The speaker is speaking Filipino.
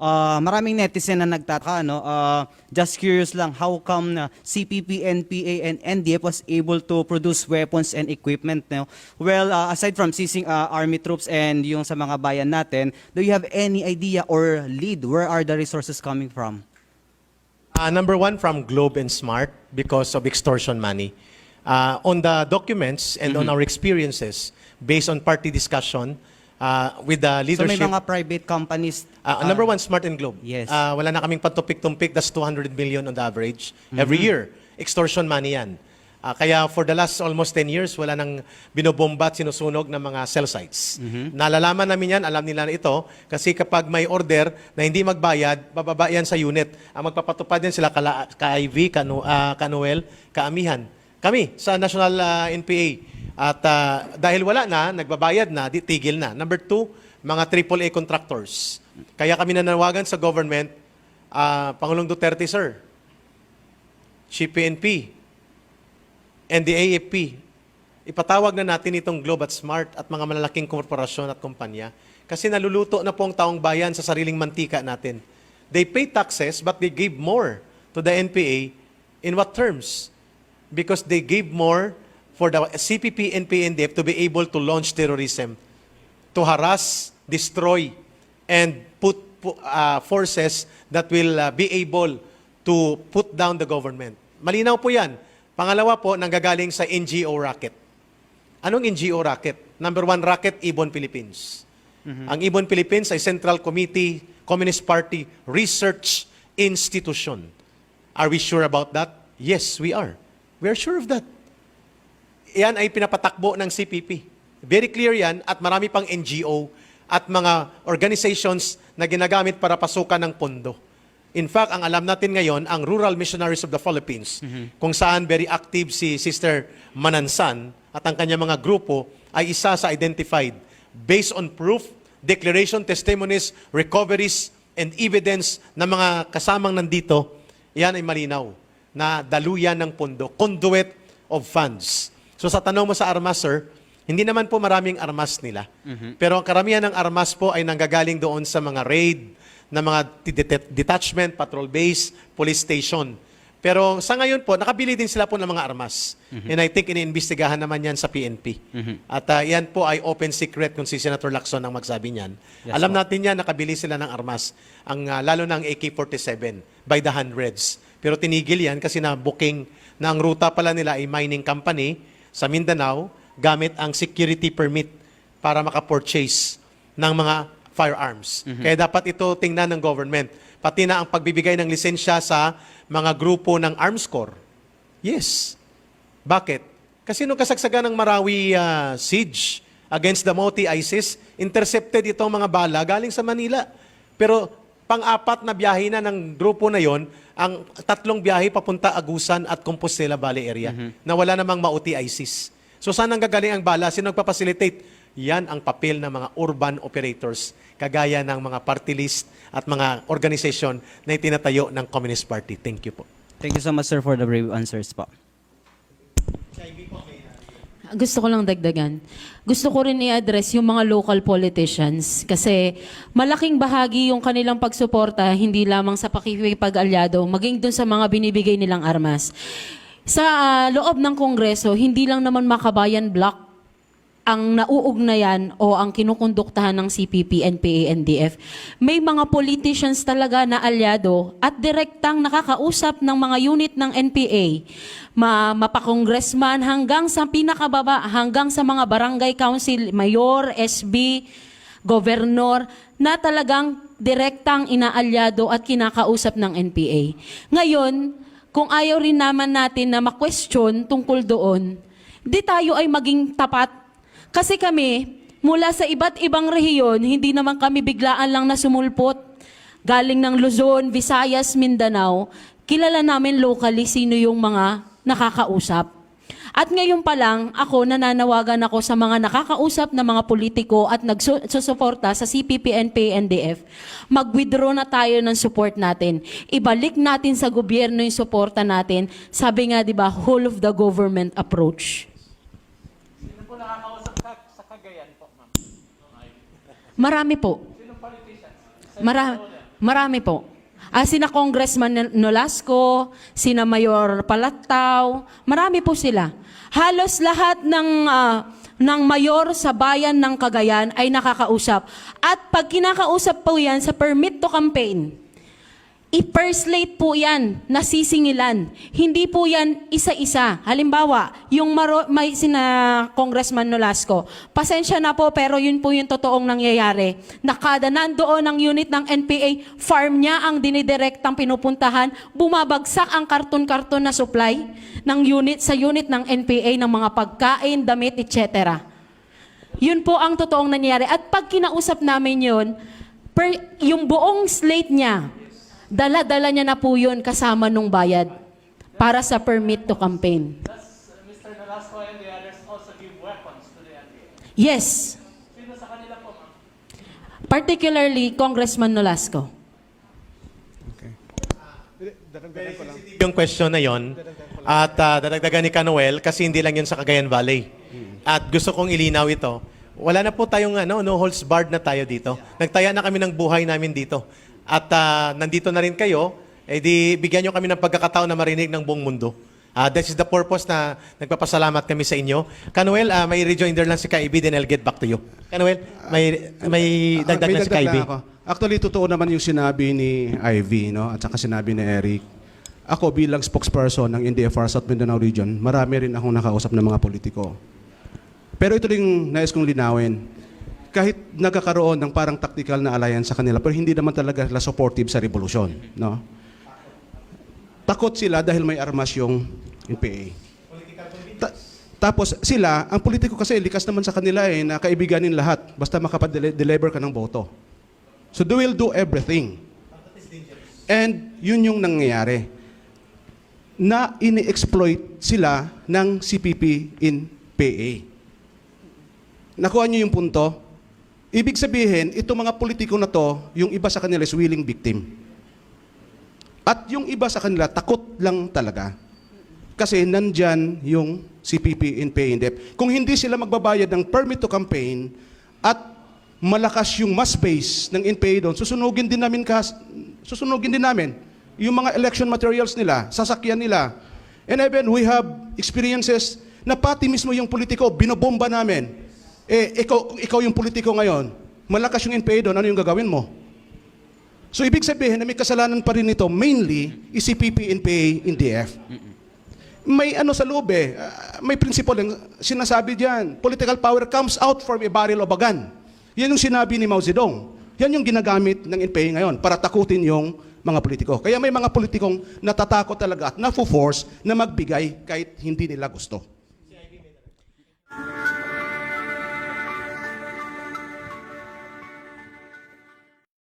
uh, maraming netizen na nagtataka, no? Uh, just curious lang, how come na CPP, NPA, and NDF was able to produce weapons and equipment, no? Well, uh, aside from seizing uh, army troops and yung sa mga bayan natin, do you have any idea or lead where are the resources coming from? Uh, number one, from Globe and Smart because of extortion money. Uh, on the documents and on our experiences, based on party discussion uh, with the So leadership. may mga private companies. Uh, number one, Smart and Globe. Yes. Uh, wala na kaming pantupik-tumpik. That's 200 million on the average every Mm-hmm. year. Extortion money yan. Uh, kaya for the last almost 10 years, wala nang binobomba at sinusunog ng mga cell sites. Mm-hmm. Nalalaman namin yan, alam nila na ito, kasi kapag may order na hindi magbayad, bababa yan sa unit. Ang magpapatupad yan sila kala, ka-IV, ka-Nu- ah, ka-Noel, ka-Amihan. Kami sa National ah, NPA. At ah, dahil wala na, nagbabayad na, di, tigil na. Number two, mga AAA contractors. Kaya kami nanawagan sa government, ah, Pangulong Duterte, sir, CPNP, and the AFP, ipatawag na natin itong Globe at Smart at mga malalaking korporasyon at kumpanya kasi naluluto na po ang taong bayan sa sariling mantika natin. They pay taxes but they give more to the NPA in what terms? Because they gave more for the CPP, NPA, NDF to be able to launch terrorism, to harass, destroy, and put pu- uh, forces that will uh, be able to put down the government. Malinaw po yan. Pangalawa po, nanggagaling sa NGO racket. Anong NGO racket? Number one racket, Ibon Philippines. Ang Ibon Philippines ay Central Committee, Communist Party Research Institution. Are we sure about that? Yes, we are. We are sure of that. Yan ay pinapatakbo ng CPP. Very clear yan at marami pang NGO at mga organizations na ginagamit para pasukan ng pondo. In fact, ang alam natin ngayon, ang Rural Missionaries of the Philippines, kung saan very active si Sister Manansan at ang kanyang mga grupo ay isa sa identified based on proof, declaration, testimonies, recoveries, and evidence ng mga kasamang nandito, yan ay malinaw na daluyan ng pondo, conduit of funds. So sa tanong mo sa armas, sir, hindi naman po maraming armas nila. Pero ang karamihan ng armas po ay nanggagaling doon sa mga raid, na mga det- detachment, patrol base, police station. Pero sa ngayon po, nakabili din sila po ng mga armas. And I think iniimbestigahan naman yan sa PNP. At ah, yan po ay open secret kung si Senator Lacson ang magsabi niyan. Yes Alam po. natin yan, nakabili sila ng armas. Ang, ah, lalo ng AK-47 by the hundreds. Pero tinigil yan kasi na booking na ang ruta pala nila ay mining company sa Mindanao gamit ang security permit para makapurchase ng mga firearms. Kaya dapat ito tingnan ng government. Pati na ang pagbibigay ng lisensya sa mga grupo ng arms corps. Yes. Bakit? Kasi nung kasagsagan ng Marawi ah, siege against the Moti ISIS, intercepted itong mga bala galing sa Manila. Pero pang-apat na biyahe na ng grupo na yon, ang tatlong biyahe papunta Agusan at Compostela Valley area na wala namang Mauti ISIS. So saan ang gagaling ang bala? Sino nagpapacilitate? Yan ang papel ng mga urban operators, kagaya ng mga party list at mga organisasyon na itinatayo ng Communist Party. Thank you po. Thank you so much, sir, for the brave answers po. Gusto ko lang dagdagan. Gusto ko rin i-address yung mga local politicians kasi malaking bahagi yung kanilang pagsuporta hindi lamang sa pakikipag-alyado, maging dun sa mga binibigay nilang armas. Sa ah, loob ng Kongreso, hindi lang naman makabayan block ang nauugnayan o ang kinukonduktahan ng CPP, NPA, NDF. May mga politicians talaga na alyado at direktang nakakausap ng mga unit ng NPA, ma mapakongresman hanggang sa pinakababa, hanggang sa mga barangay council, mayor, SB, gobernor, na talagang direktang inaalyado at kinakausap ng NPA. Ngayon, kung ayaw rin naman natin na ma-question tungkol doon, di tayo ay maging tapat kasi kami, mula sa iba't ibang rehiyon, hindi naman kami biglaan lang na sumulpot. Galing ng Luzon, Visayas, Mindanao, kilala namin locally sino yung mga nakakausap. At ngayon pa lang, ako nananawagan ako sa mga nakakausap na mga politiko at nagsusuporta sa CPP, NPA, NDF. Mag-withdraw na tayo ng support natin. Ibalik natin sa gobyerno yung suporta natin. Sabi nga, di ba, whole of the government approach. Marami po. Marami. Marami po. Ah, sina Congressman Nolasco, sina Mayor Palatao, marami po sila. Halos lahat ng ah, ng mayor sa bayan ng Cagayan ay nakakausap. At pag kinakausap po yan sa permit to campaign, I-perslate po yan, nasisingilan. Hindi po yan isa-isa. Halimbawa, yung maro, may sina Congressman Nolasco, pasensya na po pero yun po yung totoong nangyayari. Na kada nandoon ang unit ng NPA, farm niya ang dinidirektang pinupuntahan, bumabagsak ang karton-karton na supply ng unit sa unit ng NPA ng mga pagkain, damit, etc. Yun po ang totoong nangyayari. At pag kinausap namin yun, per, yung buong slate niya, dala-dala niya na po yun kasama nung bayad para sa permit to campaign. Mr. Nolasco and the others also give weapons to the NPA. Yes. Sino sa kanila po, ma'am? Particularly Congressman Nolasco. Yung question na yon at ah, dadagdagan ni Kanuel kasi hindi lang yun sa Cagayan Valley. At gusto kong ilinaw ito. Wala na po tayong ano, no holds barred na tayo dito. Nagtaya na kami ng buhay namin dito. At ah, nandito na rin kayo, eh di bigyan nyo kami ng pagkakataon na marinig ng buong mundo. Ah, this is the purpose na nagpapasalamat kami sa inyo. Kanuel, ah, may rejoinder lang si Kaibi, then I'll get back to you. Kanuel, may, may dagdag may na si Kaibi. lang ako. Actually, totoo naman yung sinabi ni Ivy, no? At saka sinabi ni Eric. Ako bilang spokesperson ng NDFR South Mindanao Region, marami rin akong nakausap ng mga politiko. Pero ito rin nais kong linawin. Kahit nagkakaroon ng parang tactical na alliance sa kanila, pero hindi naman talaga sila supportive sa revolusyon, no? Takot sila dahil may armas yung NPA. Ta- tapos sila, ang politiko kasi likas naman sa kanila eh, na kaibiganin lahat, basta makapag-deliver ka ng boto. So they will do everything. And yun yung nangyayari. Na ini-exploit sila ng CPP in PA. Nakuha niyo yung punto? Ibig sabihin, itong mga politiko na to, yung iba sa kanila is willing victim. At yung iba sa kanila, takot lang talaga. Kasi nandyan yung CPP in depth. Kung hindi sila magbabayad ng permit to campaign at malakas yung mass base ng NPA doon, susunugin din namin kas, susunugin din namin yung mga election materials nila, sasakyan nila. And even we have experiences na pati mismo yung politiko, binobomba namin. Eh, ikaw, kung ikaw yung politiko ngayon, malakas yung NPA doon, ano yung gagawin mo? So ibig sabihin na may kasalanan pa rin ito, mainly, is CPP, NPA, NDF. May ano sa loob eh, ah, may principle yung sinasabi diyan, political power comes out from a barrel of a gun. Yan yung sinabi ni Mao Zedong. Yan yung ginagamit ng NPA ngayon para takutin yung mga politiko. Kaya may mga politikong natatakot talaga at nafo-force na magbigay kahit hindi nila gusto.